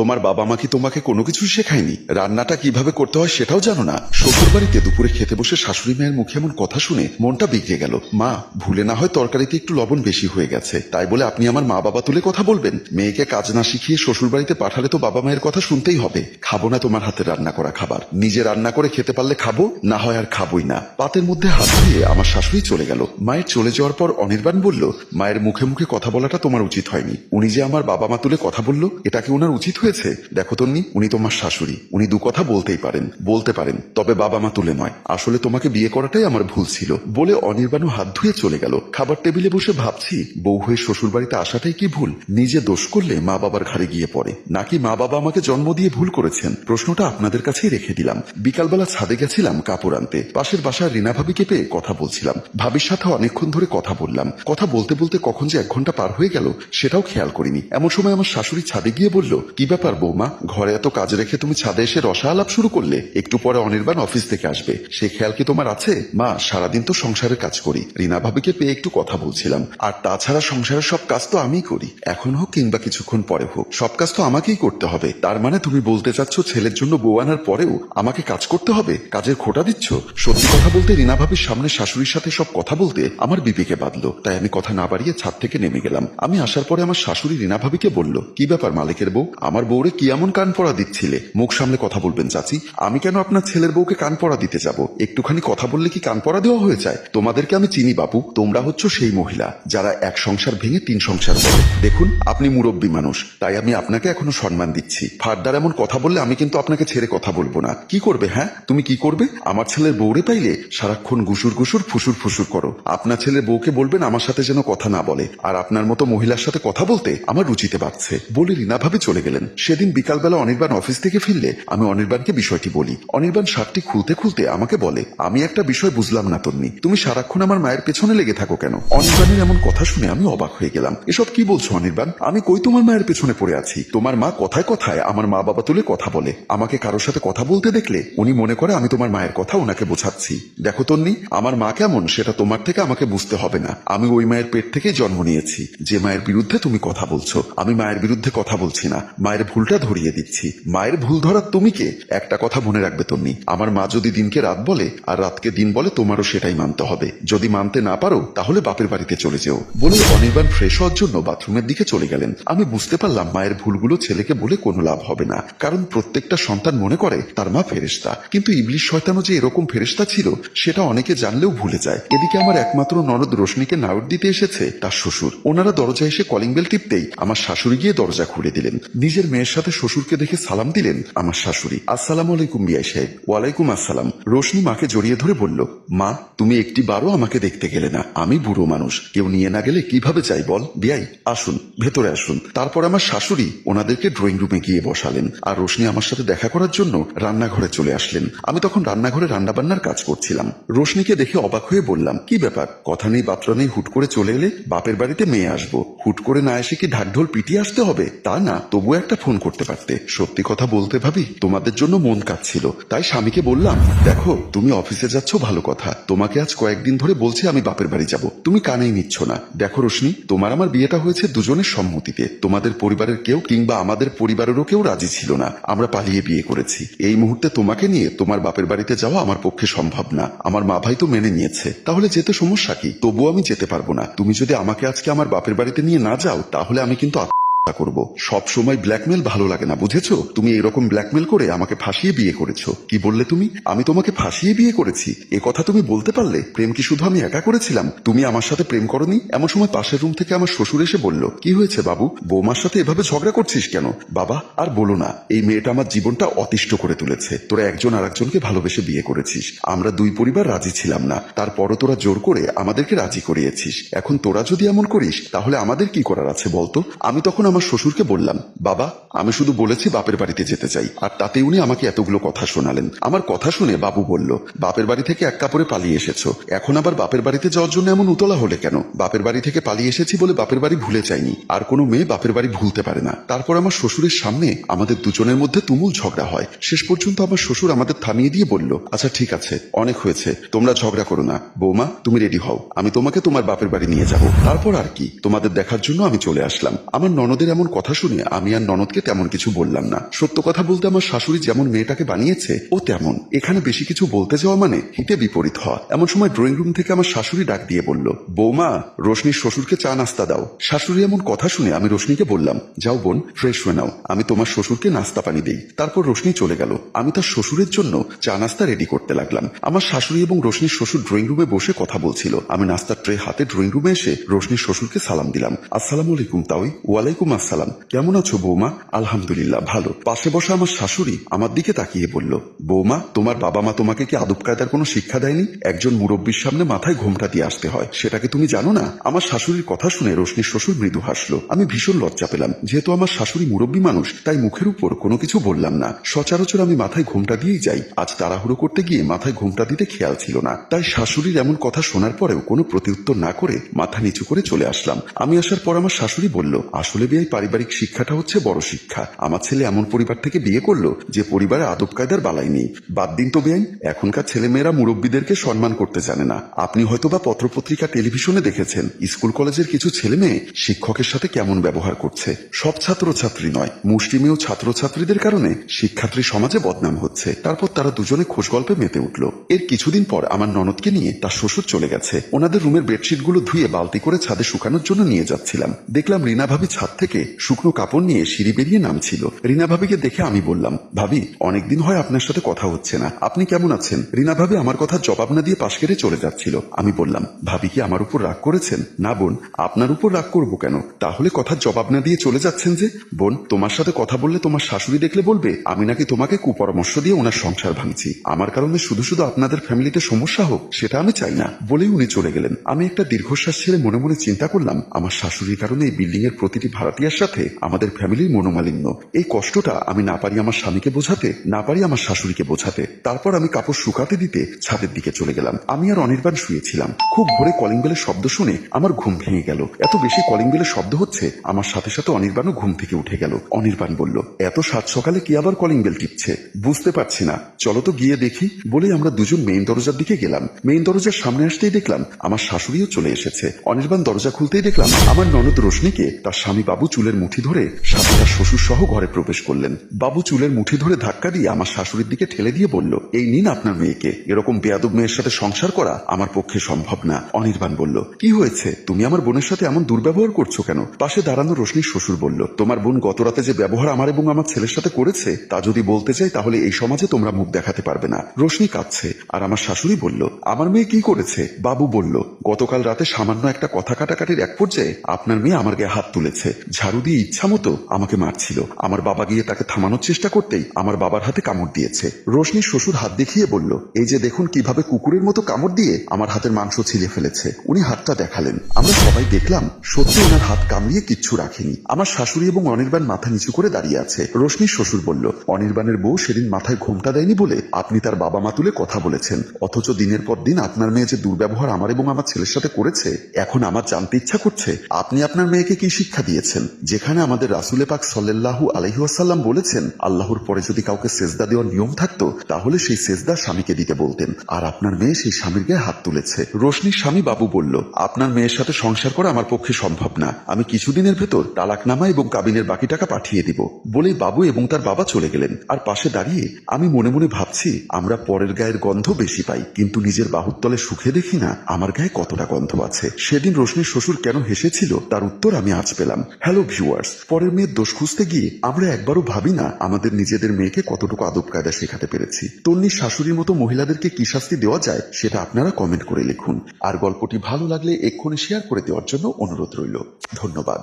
তোমার বাবা মা কি তোমাকে কোনো কিছু শেখায়নি? রান্নাটা কীভাবে করতে হয় সেটাও জানো না। শ্বশুর বাড়িতে দুপুরে খেতে বসে শাশুড়ি মায়ের মুখে এমন কথা শুনে মনটা বিগড়ে গেল। মা, ভুলে না হয় তরকারিতে একটু লবণ বেশি হয়ে গেছে। তাই বলে আপনি আমার মা বাবা তুলে কথা বলবেন। মেয়েকে কাজ না শিখিয়ে শ্বশুর বাড়িতে পাঠালে তো বাবা মায়ের কথা শুনতেই হবে। খাব না তোমার হাতে রান্না করা খাবার। নিজে রান্না করে খেতে পারলে খাব, না হয় আর খাবোই না। পাতের মধ্যে হাত দিয়ে আমার শাশুড়ি চলে গেল। মায়ের চলে যাওয়ার পর অনির্বাণ বলল, মায়ের মুখে মুখে কথা বলাটা তোমার উচিত হয়নি। উনি যে আমার বাবা মা তুলে কথা বলল, এটা কি ওনার উচিত হয়েছে? দেখো তন্নি, উনি তোমার শাশুড়ি। উনি দু কথা বলতেই পারেন, বলতে পারেন, তবে বাবা মা তুলে নয়। আসলে তোমাকে বিয়ে করাটাই আমার ভুল ছিল, বলে অনির্বাণও হাত ধুয়ে চলে গেল। খাবার টেবিলে বসে ভাবছি, বউ হয়ে শ্বশুর বাড়িতে আসাটাই কি ভুল? নিজে দোষ করলে মা বাবার ঘাড়ে গিয়ে পড়ে। নাকি মা বাবা আমাকে জন্ম দিয়ে ভুল করেছেন? প্রশ্নটা আপনাদের কাছেই রেখে দিলাম। বিকালবেলা ছাদে গেছিলাম কাপড় আনতে। পাশের বাসার রিনা ভাবিকে পেয়ে কথা বলছিলাম। ভাবির সাথে অনেকক্ষণ ধরে কথা বললাম। কথা বলতে বলতে কখন যে এক ঘণ্টা পার হয়ে গেল, সেটাও খেয়াল করিনি। এমন সময় আমার শাশুড়ি ছাদে গিয়ে বলল, কি বৌমা ঘরে এত কাজ রেখে তুমি ছাদে এসে রসা আলাপ শুরু করলে। একটু পরে অনির্বাণ অফিস থেকে আসবে। সে খেয়াল কি তোমার আছে? মা, সারাদিন তো সংসারের কাজ করি। রিনা ভাবিকে পেয়ে একটু কথা বলছিলাম। আর তাছাড়া সংসারের সব কাজ তো আমিই করি। এখন হোক কিংবা কিছুক্ষণ পরে হোক, সব কাজ তো আমাকেই করতে হবে। তার মানে তুমি বলতে চাচ্ছ ছেলের জন্য বউ আনার পরেও আমাকে কাজ করতে হবে? কাজের খোটা দিচ্ছ? সত্যি কথা বলতে রিনা ভাবির সামনে শাশুড়ির সাথে সব কথা বলতে আমার বিবেকে বাঁধলো। তাই আমি কথা না বাড়িয়ে ছাদ থেকে নেমে গেলাম। আমি আসার পরে আমার শাশুড়ি রিনা ভাবিকে বলল, কি ব্যাপার মালিকের বউ? আমার বউরে কি এমন কান পড়া দিচ্ছিলে? মুখ সামলে কথা বলবেন, চাচি। আমি কেন আপনার ছেলের বউকে কান পড়া দিতে যাব? একটুখানি কথা বললে কি কান পড়া দেওয়া হয়ে যায়? তোমাদেরকে আমি চিনি, বাপু। তোমরা হচ্ছ সেই মহিলা, যারা এক সংসার ভেঙে তিন সংসার করে। দেখুন, আপনি মুরব্বী মানুষ, তাই আমি আপনাকে এখনও সম্মান দিচ্ছি। ফারদার এমন কথা বললে আমি কিন্তু আপনাকে ছেড়ে কথা বলব না। কি করবে হ্যাঁ? তুমি কি করবে? আমার ছেলের বউরে পাইলে সারাক্ষণ গুসুর গুসুর ফুসুর ফুসুর করো। আপনার ছেলের বউকে বলবেন আমার সাথে যেন কথা না বলে, আর আপনার মতো মহিলার সাথে কথা বলতে আমার রুচিতে বাড়ছে। বলে রিনা ভাবে চলে গেলেন। সেদিন বিকালবেলা অনির্বাণ অফিস থেকে ফিরলে আমি অনির্বাণকে বিষয়টি বলি। অনির্বাণ শার্টটি খুলতে খুলতে আমাকে বলে, আমি একটা বিষয় বুঝলাম না তন্নি। তুমি সারাক্ষণ আমার মায়ের পেছনে লেগে থাকো কেন? অনির্বাণের এমন কথা শুনে আমি অবাক হয়ে গেলাম। এসব কি বলছো অনির্বাণ? আমি কই তোমার মায়ের পেছনে পড়ে আছি? তোমার মা কথায় কথায় আমার মা বাবা তুলে কথা বলে। আমাকে কারোর সাথে কথা বলতে দেখলে উনি মনে করে আমি তোমার মায়ের কথা ওনাকে বোঝাচ্ছি। দেখো তন্নি, আমার মা কেমন সেটা তোমার থেকে আমাকে বুঝতে হবে না। আমি ওই মায়ের পেট থেকেই জন্ম নিয়েছি। যে মায়ের বিরুদ্ধে তুমি কথা বলছো, আমি মায়ের বিরুদ্ধে কথা বলছি না। মায়ের ভুলটা ধরিয়ে দিচ্ছি। মায়ের ভুল ধরার তুমি কে? একটা কথা মনে রাখবে তন্নি। আমার মা যদি দিনকে রাত বলে, আর রাতকে দিন বলে, তোমারও সেটাই মানতে হবে। যদি মানতে না পারো, তাহলে বাপের বাড়িতে চলে যেও। বলে অনির্বাণ ফ্রেশ হওয়ার জন্য বাথরুমের দিকে চলে গেলেন। আমি বুঝতে পারলাম মায়ের ভুলগুলো ছেলেকে বলে কোনো লাভ হবে না। কারণ প্রত্যেকটা সন্তান মনে করে, তার মা ফেরেস্তা কিন্তু ইবলিশ শয়তানও যে এরকম ফেরেস্তা ছিল, সেটা অনেকে জানলেও ভুলে যায়। এদিকে আমার একমাত্র ননদ রোশনিকে নাউট দিতে এসেছে, তার শ্বশুর। ওনারা দরজা এসে কলিং বেল টিপতেই আমার শাশুড়ি গিয়ে দরজা খুলে দিলেন। নিজের মেয়ের সাথে শ্বশুরকে দেখে সালাম দিলেন আমার শাশুড়ি। আসসালামু আলাইকুম বিয়াই সাহেব। ওয়ালাইকুম আসসালাম। রোশনি মাকে জড়িয়ে ধরে বলল, মা, তুমি একটি বারও আমাকে দেখতে গেলে না। আমি বুড়ো মানুষ। কেউ নিয়ে না গেলে কীভাবে যাই বল? বিয়াই আসুন, ভেতরে আসুন। তারপর আমার শাশুড়ি ওনাদেরকে ড্রয়িং রুমে গিয়ে বসালেন আর রোশনি আমার সাথে দেখা করার জন্য রান্নাঘরে চলে আসলেন। আমি তখন রান্নাঘরে রান্নাবান্নার কাজ করছিলাম। রোশনিকে দেখে অবাক হয়ে বললাম, কি ব্যাপার? কথা নেই, বাত্রা নেই, হুট করে চলে এলে বাপের বাড়িতে মেয়ে আসব। হুট করে না এসে কি ঢাকঢোল পিটিয়ে আসতে হবে? তা না, তবুও একটা ফোন করতে পারতে। সত্যি কথা বলতে ভাবি, তোমাদের জন্য মন কাঁদছিল তাই স্বামীকে বললাম, দেখো, তুমি অফিসে যাচ্ছ, ভালো কথা। তোমাকে আজ কয়েকদিন ধরে বলছে আমি বাপের বাড়ি যাব। তুমি কানেই নিচ্ছ না। দেখো রোশনি, তোমার আমার বিয়েটা হয়েছে দুজনের সম্মতিতে। তোমাদের পরিবারের কেউ কিংবা আমাদের পরিবারেরও কেউ রাজি ছিল না। আমরা পালিয়ে বিয়ে করেছি। এই মুহূর্তে তোমাকে নিয়ে তোমার বাপের বাড়িতে যাওয়া আমার পক্ষে সম্ভব না। আমার মা ভাই তো মেনে নিয়েছে। তাহলে যেতে সমস্যা কি? তবুও আমি যেতে পারব না। তুমি যদি আমাকে আজকে আমার বাপের বাড়িতে নিয়ে না যাও, তাহলে আমি কিন্তু করব। সব সময় ব্ল্যাকমেল ভালো লাগে না, বুঝেছ? তুমি এরকম ব্ল্যাকমেল করে আমাকে ফাঁসিয়ে বিয়ে করেছ। কি বললে তুমি? আমি তোমাকে ফাঁসিয়ে বিয়ে করেছি। এ কথা তুমি বলতে পারলে? প্রেম কি শুধু আমি একা করেছিলাম? তুমি আমার সাথে প্রেম করনি? এমন সময় পাশের রুম থেকে আমার শ্বশুর এসে বলল, কি হয়েছে বাবু? বৌমার সাথে এভাবে ঝগড়া করছিস কেন? বাবা, আর বলো না, এই মেয়েটা আমার জীবনটা অতিষ্ঠ করে তুলেছে। তোরা একজন আর একজনকে ভালোবেসে বিয়ে করেছিস। আমরা দুই পরিবার রাজি ছিলাম না। তারপরও তোরা জোর করে আমাদেরকে রাজি করিয়েছিস। এখন তোরা যদি এমন করিস, তাহলে আমাদের কি করার আছে বলতো? আমি তখন আমার শ্বশুরকে বললাম, বাবা, আমি শুধু বলেছি বাপের বাড়িতে যেতে চাই। আর তাতে উনি আমাকে এতগুলো কথা শোনালেন। আমার কথা শুনে বাবু বলল, বাপের বাড়ি থেকে এক কাপড়ে পালিয়ে এসেছ। এখন আবার বাপের বাড়িতে যাওয়ার জন্য এমন উতলা হলে কেন? বাপের বাড়ি থেকে পালিয়ে এসেছি বলে বাপের বাড়ি ভুলে যাইনি। আর কোনো মেয়ে বাপের বাড়ি ভুলতে পারে না। তারপর আমার শ্বশুরের সামনে আমাদের দুজনের মধ্যে তুমুল ঝগড়া হয়। শেষ পর্যন্ত আমার শ্বশুর আমাদের থামিয়ে দিয়ে বলল আচ্ছা ঠিক আছে, অনেক হয়েছে। তোমরা ঝগড়া করো না। বৌমা, তুমি রেডি হও। আমি তোমাকে তোমার বাপের বাড়ি নিয়ে যাব। তারপর আর কি? তোমাদের দেখার জন্য আমি চলে আসলাম। আমার ননদের ননদের এমন কথা শুনে আমি আর ননদকে তেমন কিছু বললাম না। সত্য কথা বলতে আমার শাশুড়ি যেমন মেয়েটাকে বানিয়েছে, ও তেমন। এখানে বেশি কিছু বলতে যাওয়া মানে হিতে বিপরীত হওয়া। এমন সময় ড্রয়িং রুম থেকে আমার শাশুড়ি ডাক দিয়ে বলল, বৌমা, রোশনির শ্বশুরকে চা নাস্তা দাও। শাশুড়ি এমন কথা শুনে আমি রোশনিকে বললাম, যাও বোন ফ্রেশ হয়ে নাও। আমি তোমার শ্বশুরকে নাস্তা পানি দিই। তারপর রোশনি চলে গেল। আমি তার শ্বশুরের জন্য চা নাস্তা রেডি করতে লাগলাম। আমার শাশুড়ি এবং রোশনির শ্বশুর ড্রয়িং রুমে বসে কথা বলছিল। আমি নাস্তার ট্রে হাতে ড্রয়িং রুমে এসে রোশনির শ্বশুরকে সালাম দিলাম। আসসালামু আলাইকুম, তাওই। ওয়ালাইকুম আসসালাম। কেমন আছো বৌমা? আলহামদুলিল্লাহ, ভালো। পাশে বসা আমার শাশুড়ি আমার দিকে তাকিয়ে বলল, বৌমা, তোমার বাবা মা তোমাকে কি আদব কায়দার কোনো শিক্ষা দেয়নি? একজন মুরব্বীর সামনে মাথায় ঘোমটা দিয়ে আসতে হয়। সেটাকে তুমি জানো না? আমার শাশুড়ির কথা শুনে রোশনির শ্বশুর মৃদু হাসলো। আমি ভীষণ লজ্জা পেলাম। যেহেতু আমার শাশুড়ি মুরব্বী মানুষ, তাই মুখের উপর কোনো কিছু বললাম না। সচরাচর আমি মাথায় ঘোমটা দিয়েই যাই। আজ তাড়াহুড়ো করতে গিয়ে মাথায় ঘোমটা দিতে খেয়াল ছিল না। তাই শাশুড়ির এমন কথা শোনার পরেও কোনো প্রতিউত্তর না করে মাথা নিচু করে চলে আসলাম। আমি আসার পর আমার শাশুড়ি বলল, আসলে বিয়ে পারিবারিক শিক্ষাটা হচ্ছে বড় শিক্ষা। আমার ছেলে এমন পরিবার থেকে বিয়ে করল যে পরিবারে আদব কায়দার বালাই নেই। বাদ দিন তো বেআইন, এখনকার ছেলেমেয়েরা মুরব্বীদেরকে সম্মান করতে জানে না। আপনি হয়তো বা পত্রপত্রিকা, টেলিভিশনে দেখেছেন, স্কুল কলেজের কিছু ছেলে মেয়ে শিক্ষকের সাথে কেমন ব্যবহার করছে? সব ছাত্র ছাত্রী নয় মুষ্টিমেয় ছাত্র ছাত্রীদের কারণে শিক্ষার্থী সমাজে বদনাম হচ্ছে। তারপর তারা দুজনে খোঁজ গল্পে মেতে উঠল। এর কিছুদিন পর আমার ননদকে নিয়ে তার শ্বশুর চলে গেছে। ওনাদের রুমের বেডশিটগুলো ধুয়ে বালতি করে ছাদে শুকানোর জন্য নিয়ে যাচ্ছিলাম। দেখলাম রিনা ভাবি ছাদ থেকে শুকনো কাপড় নিয়ে সিঁড়ি বেরিয়ে নামছিল। রিনা ভাবিকে দেখে আমি বললাম, ভাবি, অনেকদিন হয় আপনার সাথে কথা হচ্ছে না। আপনি কেমন আছেন? রিনা ভাবি আমার কথা জবাব না দিয়ে পাশ কেটে চলে যাচ্ছিল। আমি বললাম, ভাবি কি আমার উপর রাগ করেছেন? না বোন, আপনার উপর রাগ করব কেন? তাহলে কথার জবাব না দিয়ে চলে যাচ্ছেন যে, বোন, তোমার সাথে কথা বললে তোমার শাশুড়ি দেখলে বলবে, আমি নাকি তোমাকে কুপরামর্শ দিয়ে ওনার সংসার ভাঙছি। আমার কারণে শুধু শুধু আপনাদের ফ্যামিলিতে সমস্যা হোক, সেটা আমি চাই না। বলেই উনি চলে গেলেন। আমি একটা দীর্ঘশ্বাস ছেড়ে মনে মনে চিন্তা করলাম, আমার শাশুড়ির কারণে এই বিল্ডিং এর প্রতিটি ভাড়াটিয়ার সাথে আমাদের ফ্যামিলির মনোমালিন্য। এই কষ্টটা আমি না পারি আমার স্বামীকে বোঝাতে, না পারি আমার শাশুড়িকে বোঝাতে। তারপর আমি কাপড় শুকাতে দিতে ছাদের দিকে চলে গেলাম। আমি আর অনির্বাণ শুয়েছিলাম। খুব ভোরে কলিং বেলের শব্দ শুনে আমার ঘুম ভেঙে গেল। এত বেশি কলিং বেলের শব্দ হচ্ছে, আমার সাথে সাথে অনির্বাণও ঘুম থেকে উঠে গেল। অনির্বাণ বলল, এত সাত সকালে কি আবার কলিং বেল টিপছে? বুঝতে পারছি না। চলো তো গিয়ে দেখি। বলে আমরা দুজন মেইন দরজার দিকে গেলাম। মেইন দরজার সামনে আসতেই দেখলাম, আমার শাশুড়িও চলে এসেছে। অনির্বাণ দরজা খুলতেই দেখলাম, আমার ননদ রোশনিকে, তার স্বামী বাবু চুলের মুঠি ধরে সাথে তার শ্বশুর সহ ঘরে প্রবেশ করলেন। বাবু চুলের মুঠি ধরে ধাক্কা দিয়ে আমার শাশুড়ির দিকে ঠেলে দিয়ে বলল, এই নিন আপনার মেয়েকে। এরকম বেয়াদব মেয়ের সাথে সংসার করা আমার পক্ষে সম্ভব না। অনির্বাণ বলল, কি হয়েছে? তুমি আমার বোনের সাথে এমন দুর্ব্যবহার করছ কেন? পাশে দাঁড়ানো রোশনির শ্বশুর বলল, তোমার বোন গত রাতে যে ব্যবহার আমার এবং আমার ছেলের সাথে করেছে, তা যদি বলতে চাই তাহলে এই সমাজে তোমরা মুখ দেখাতে পারবে না। রোশনি কাঁদছে আর আমার শাশুড়ি বলল, আমার মেয়ে কি করেছে? বাবু বলল, গতকাল রাতে সামান্য একটা কথা কাটাকাটির এক পর্যায়ে আপনার মেয়ে আমার গায়ে হাত তুলেছে। ঝাড়ু দিয়ে ইচ্ছা মতো আমাকে মারছিল। আমার বাবা গিয়ে তাকে থামানোর চেষ্টা করতেই আমার বাবার হাতে কামড় দিয়েছে। রোশনির শ্বশুর হাত দেখিয়ে বলল, এই যে দেখুন কীভাবে কুকুরের মতো কামড় দিয়ে আমার হাতের মাংস ছিলে ফেলেছে। উনি হাতটা দেখালেন। আমরা সবাই দেখলাম, সত্যি ওনার হাত কামড়িয়ে কিচ্ছু রাখেনি। আমার শাশুড়ি এবং অনির্বাণ মাথা নিচু করে দাঁড়িয়ে আছে। রোশনির শ্বশুর বলল, অনির্বাণের বউ সেদিন মাথায় ঘোমটা দেয়নি বলে আপনি তার বাবা মা তুলে কথা বলেছেন। অথচ দিনের পর দিন আপনার মেয়ে যে দুর্ব্যবহার আমার এবং আমার ছেলের সাথে করেছে, এখন আমার জানতে ইচ্ছা করছে, আপনি আপনার মেয়েকে কি শিক্ষা দিয়েছেন? যেখানে আমাদের রাসুলে পাক সাল্লাল্লাহু আলহিহাসাল্লাম বলেছেন, আল্লাহর পরে যদি কাউকে সেজদা দেওয়ার নিয়ম থাকতো, তাহলে সেই সেজদা স্বামীকে দিতে বলতেন। আর আপনার মেয়ে সেই স্বামীর গায়ে হাত তুলেছে। রোশনির স্বামী বাবু বলল, আপনার মেয়ের সাথে সংসার করা আমার পক্ষে সম্ভব না। আমি কিছুদিনের ভেতর তালাকনামা এবং কাবিনের বাকি টাকা পাঠিয়ে দিব। বলেই বাবু এবং তার বাবা চলে গেলেন। আর পাশে দাঁড়িয়ে আমি মনে মনে ভাবছি, আমরা পরের গায়ের গন্ধ বেশি পাই, কিন্তু নিজের বাহুতলে সুখে দেখি না, আমার গায়ে কতটা গন্ধ আছে। সেদিন রোশনির শ্বশুর কেন হেসেছিল, তার উত্তর আমি আজ পেলাম। হ্যালো ভিউয়ার্স পরের মেয়ের দোষ খুঁজতে গিয়ে আমরা একবারও ভাবি না আমাদের নিজেদের মেয়েকে কতটুকু আদব কায়দা শেখাতে পেরেছি। তন্নির শাশুড়ির মতো মহিলাদেরকে কি শাস্তি দেওয়া যায় সেটা আপনারা কমেন্ট করে লিখুন। আর গল্পটি ভালো লাগলে এক্ষুনি শেয়ার করে দেওয়ার জন্য অনুরোধ রইল। ধন্যবাদ।